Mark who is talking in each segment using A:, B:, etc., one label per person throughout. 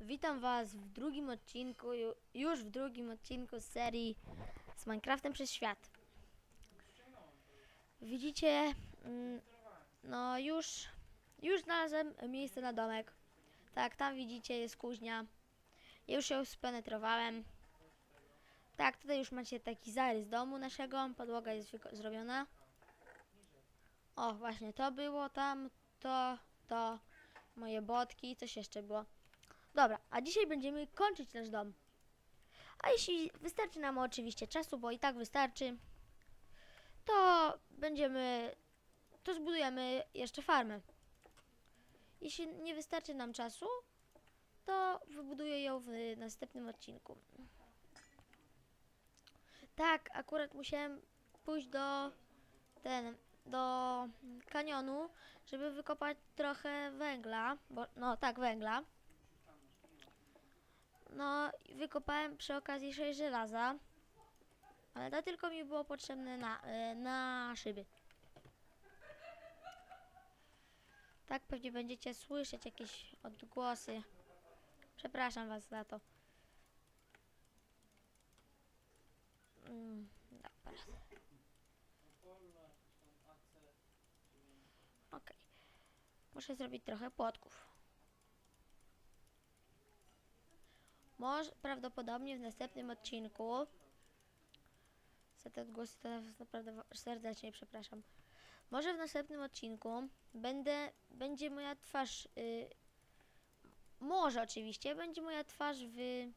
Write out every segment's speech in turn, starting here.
A: Witam Was w drugim odcinku, ju- już w drugim odcinku serii z Minecraftem przez świat. Widzicie, mm, no już, już znalazłem miejsce na domek. Tak, tam widzicie jest kuźnia. Ja już ją spenetrowałem. Tak, tutaj już macie taki zarys domu naszego. Podłoga jest zrobiona. O, właśnie to było tam, to, to, moje botki, coś jeszcze było. Dobra, a dzisiaj będziemy kończyć nasz dom. A jeśli wystarczy nam oczywiście czasu, bo i tak wystarczy, to będziemy, to zbudujemy jeszcze farmę. Jeśli nie wystarczy nam czasu, to wybuduję ją w następnym odcinku. Tak, akurat musiałem pójść do ten, do kanionu, żeby wykopać trochę węgla, bo, no tak, węgla. No, wykopałem przy okazji 6 żelaza, ale to tylko mi było potrzebne na, e, na szyby. Tak pewnie będziecie słyszeć jakieś odgłosy. Przepraszam was za to. Mm, dobra. Okej. Muszę zrobić trochę płotków. Może prawdopodobnie w następnym odcinku. Za te odgłosy to naprawdę serdecznie przepraszam. Może w następnym odcinku będę, będzie moja twarz. Y, może oczywiście będzie moja twarz w y,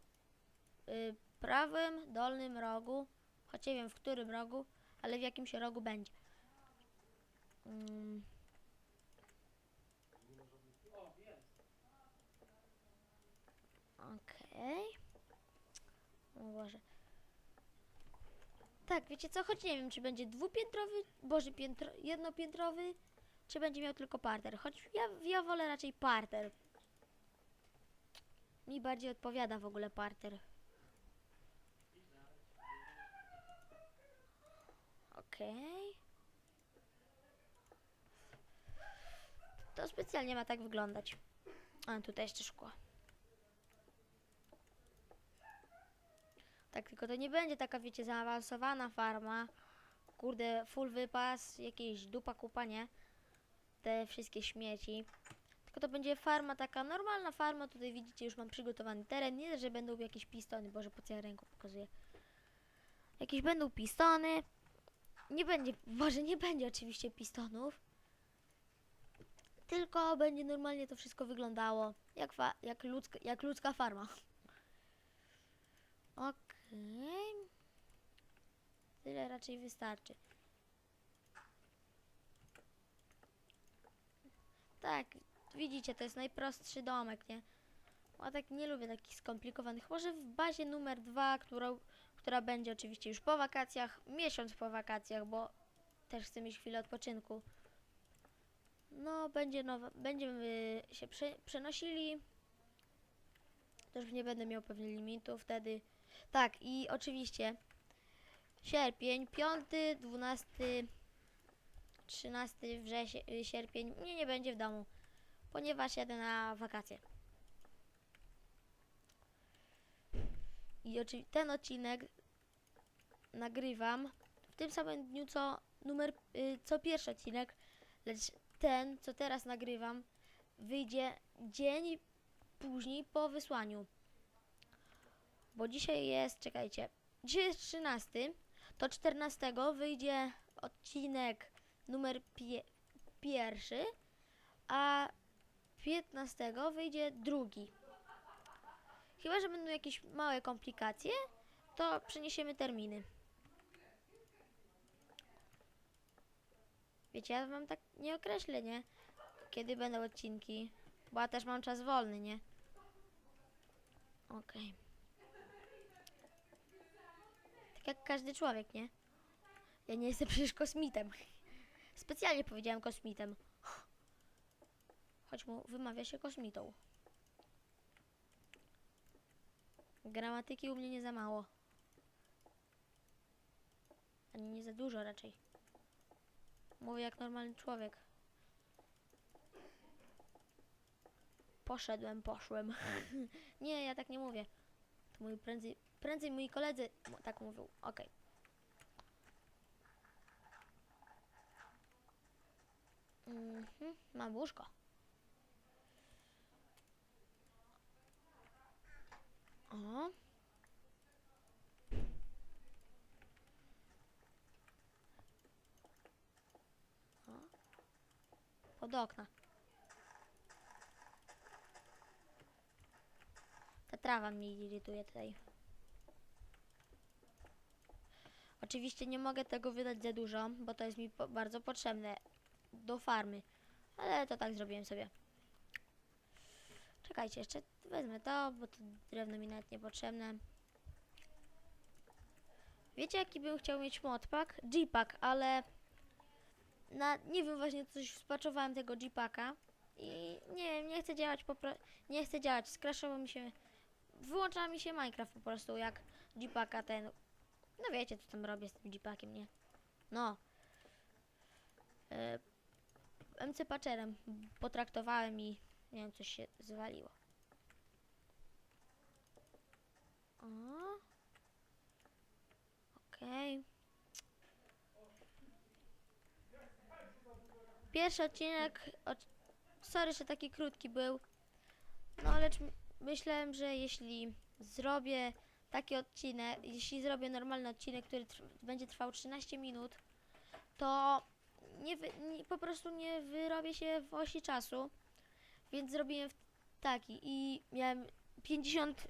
A: prawym dolnym rogu. Choć nie wiem w którym rogu, ale w jakimś rogu będzie. Mm. Okej. O Boże. Tak, wiecie co? Choć nie wiem, czy będzie dwupiętrowy, boże, piętro, jednopiętrowy, czy będzie miał tylko parter. Choć ja, ja wolę raczej parter. Mi bardziej odpowiada w ogóle parter. Okej. To specjalnie ma tak wyglądać. A, tutaj jeszcze szkło. Tak, tylko to nie będzie taka, wiecie, zaawansowana farma. Kurde, full wypas, jakieś dupa kupa, nie? Te wszystkie śmieci. Tylko to będzie farma taka, normalna farma. Tutaj widzicie, już mam przygotowany teren. Nie, że będą jakieś pistony. Boże, po co ja ręką pokazuję? Jakieś będą pistony. Nie będzie, może nie będzie oczywiście pistonów. Tylko będzie normalnie to wszystko wyglądało. Jak, jak, ludzka, jak ludzka farma. Okej. Tyle raczej wystarczy. Tak, widzicie, to jest najprostszy domek, nie? A tak nie lubię takich skomplikowanych. Może w bazie numer dwa, którą, która będzie oczywiście już po wakacjach, miesiąc po wakacjach, bo też chcę mieć chwilę odpoczynku. No, będzie nowa, będziemy się prze, przenosili. Też nie będę miał pewnie limitu wtedy. Tak, i oczywiście sierpień, 5, 12, 13 wrzesień, sierpień mnie nie będzie w domu, ponieważ jadę na wakacje. I oczy- ten odcinek nagrywam w tym samym dniu co numer, y, co pierwszy odcinek, lecz ten, co teraz nagrywam, wyjdzie dzień później po wysłaniu. Bo dzisiaj jest, czekajcie, dzisiaj jest 13, to 14 wyjdzie odcinek numer pie, pierwszy, a 15 wyjdzie drugi. Chyba, że będą jakieś małe komplikacje, to przeniesiemy terminy. Wiecie, ja wam tak nie określę, nie? Kiedy będą odcinki, bo ja też mam czas wolny, nie? Okej. Jak każdy człowiek, nie? Ja nie jestem przecież kosmitem. Specjalnie powiedziałem kosmitem. Choć mu wymawia się kosmitą. Gramatyki u mnie nie za mało. Ani nie za dużo raczej. Mówię jak normalny człowiek. Poszedłem, poszłem. nie, ja tak nie mówię. To mój prędzej, prędzej moi koledzy tak mówią. Okej. Mhm, mam łóżko. O. O. Pod okna. Ta trawa mnie irytuje tutaj. Oczywiście nie mogę tego wydać za dużo, bo to jest mi po bardzo potrzebne do farmy. Ale to tak zrobiłem sobie. Czekajcie, jeszcze wezmę to, bo to drewno mi nawet niepotrzebne. Wiecie jaki bym chciał mieć modpack? G-Pack, ale na, nie wiem właśnie coś spaczowałem tego G-Packa i nie nie chcę działać po nie chcę działać, skraszował mi się wyłącza mi się Minecraft po prostu jak G-Packa ten no wiecie co tam robię z tym G-Packiem, nie? No. E, MC Patcherem potraktowałem i nie wiem coś się zwaliło. O. Okej. Pierwszy odcinek, od... sorry, że taki krótki był, no. lecz m- myślałem, że jeśli zrobię taki odcinek, jeśli zrobię normalny odcinek, który trw- będzie trwał 13 minut, to nie, nie, po prostu nie wyrobię się w osi czasu, więc zrobiłem taki i miałem 50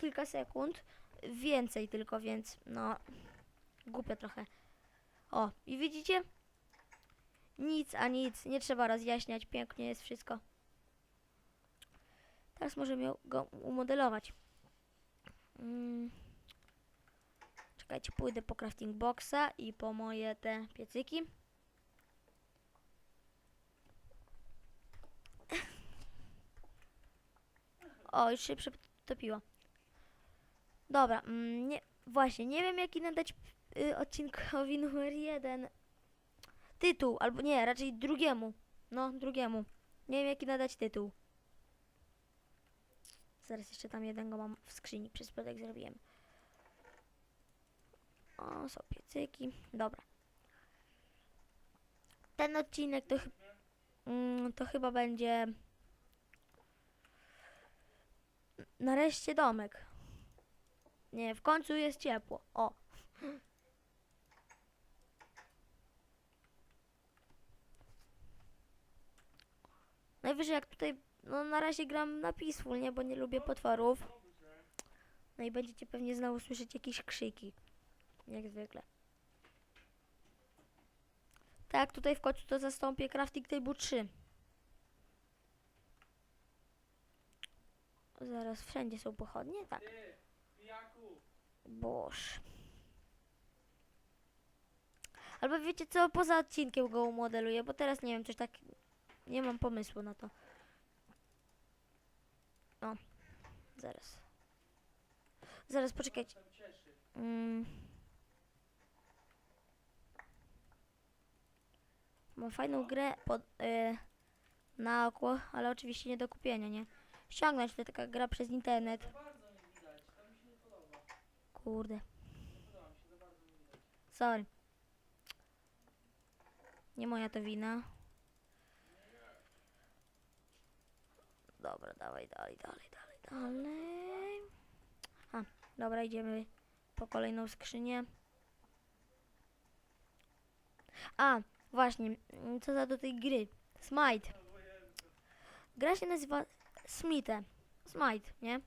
A: kilka sekund, więcej tylko, więc no głupio trochę. O, i widzicie? Nic, a nic, nie trzeba rozjaśniać, pięknie jest wszystko. Teraz możemy go umodelować. Mm. Czekajcie, pójdę po crafting boxa i po moje te piecyki. O, już się przetopiło. Dobra, mm, nie, właśnie, nie wiem jaki nadać y, odcinkowi numer jeden tytuł, albo nie, raczej drugiemu. No, drugiemu. Nie wiem jaki nadać tytuł. Zaraz jeszcze tam jednego mam w skrzyni, przez przypadek zrobiłem. O, są piecyki. Dobra. Ten odcinek to, mm, to chyba będzie nareszcie domek. Nie, w końcu jest ciepło. O. Najwyżej jak tutaj, no na razie gram na peaceful, nie, bo nie lubię potworów. No i będziecie pewnie znowu słyszeć jakieś krzyki. Jak zwykle. Tak, tutaj w końcu to zastąpię Crafting Table 3. Zaraz wszędzie są pochodnie? Tak. Boż. Albo wiecie co, poza odcinkiem go umodeluję, bo teraz nie wiem, coś tak... Nie mam pomysłu na to. O, zaraz. Zaraz,
B: tam cieszy.
A: Mm. Mam fajną grę pod, e, na oko, ale oczywiście nie do kupienia, nie? Ściągnąć to taka gra przez internet. Kurde, sorry. Nie moja to wina. Dobra, dawaj, dalej, dalej, dalej, dalej. A, dobra, idziemy po kolejną skrzynię. A, właśnie, co za do tej gry. Smite. Gra się nazywa Smite. Smite, nie?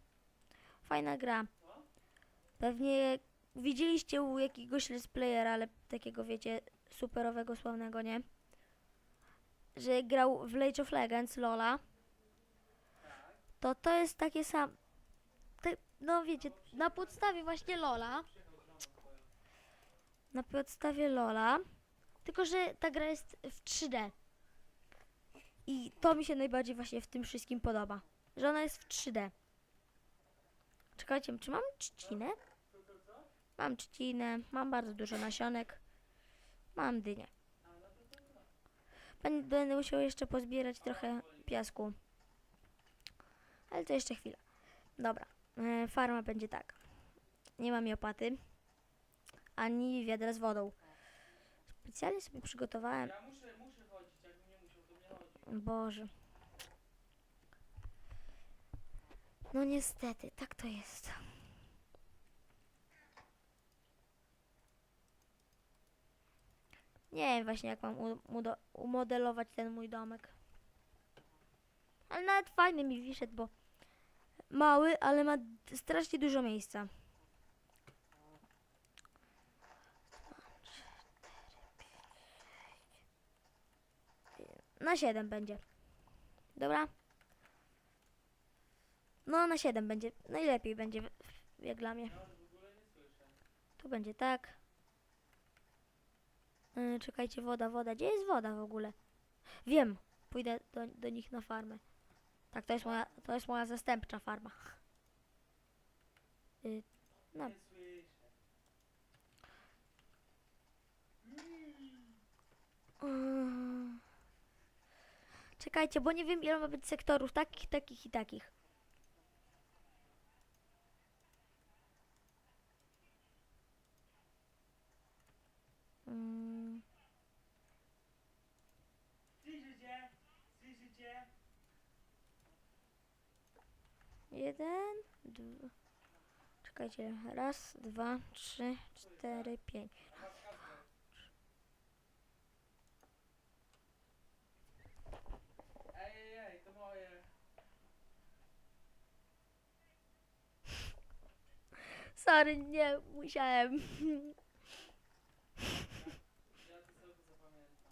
A: Fajna gra. Pewnie widzieliście u jakiegoś let's ale takiego wiecie, superowego, sławnego, nie? Że grał w Age of Legends, Lola. To to jest takie sam... Te, no wiecie, na podstawie właśnie Lola. Na podstawie Lola. Tylko, że ta gra jest w 3D. I to mi się najbardziej właśnie w tym wszystkim podoba. Że ona jest w 3D. Czekajcie, czy mam trzcinę? Mam trzcinę, mam bardzo dużo nasionek. Mam dynię. Będę, musiał jeszcze pozbierać trochę piasku. Ale to jeszcze chwila. Dobra, e, farma będzie tak. Nie ma mi opaty, ani wiadra z wodą. Specjalnie sobie przygotowałem.
B: Ja muszę, muszę chodzić, jakbym nie musiał, to nie chodzi.
A: Boże. No niestety, tak to jest. Nie wiem właśnie jak mam umodelować ten mój domek. Ale nawet fajny mi wyszedł, bo mały, ale ma strasznie dużo miejsca. Na 7 będzie. Dobra? No, na 7 będzie. Najlepiej będzie, jak dla mnie. Tu będzie tak. Yy, czekajcie, woda, woda. Gdzie jest woda w ogóle? Wiem. Pójdę do, do nich na farmę. Tak, to jest moja, to jest moja zastępcza farma. Yy, No. Yy. Czekajcie, bo nie wiem ile ma być sektorów takich, takich i takich. Jeden, dwa. Czekajcie, raz, dwa, trzy, cztery, pięć. Sorry, nie, musiałem.
B: Ja to sobie zapamiętam.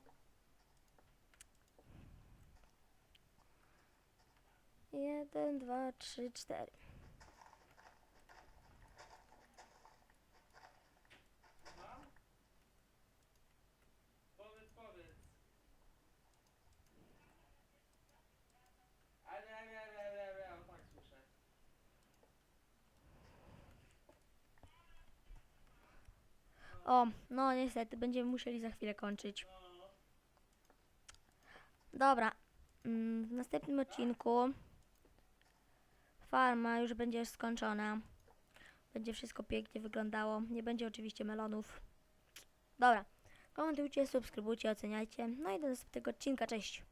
A: Jeden, dwa, trzy, cztery. O, no niestety, będziemy musieli za chwilę kończyć. Dobra, mm, w następnym odcinku farma już będzie skończona. Będzie wszystko pięknie wyglądało. Nie będzie oczywiście melonów. Dobra, komentujcie, subskrybujcie, oceniajcie. No i do następnego odcinka. Cześć!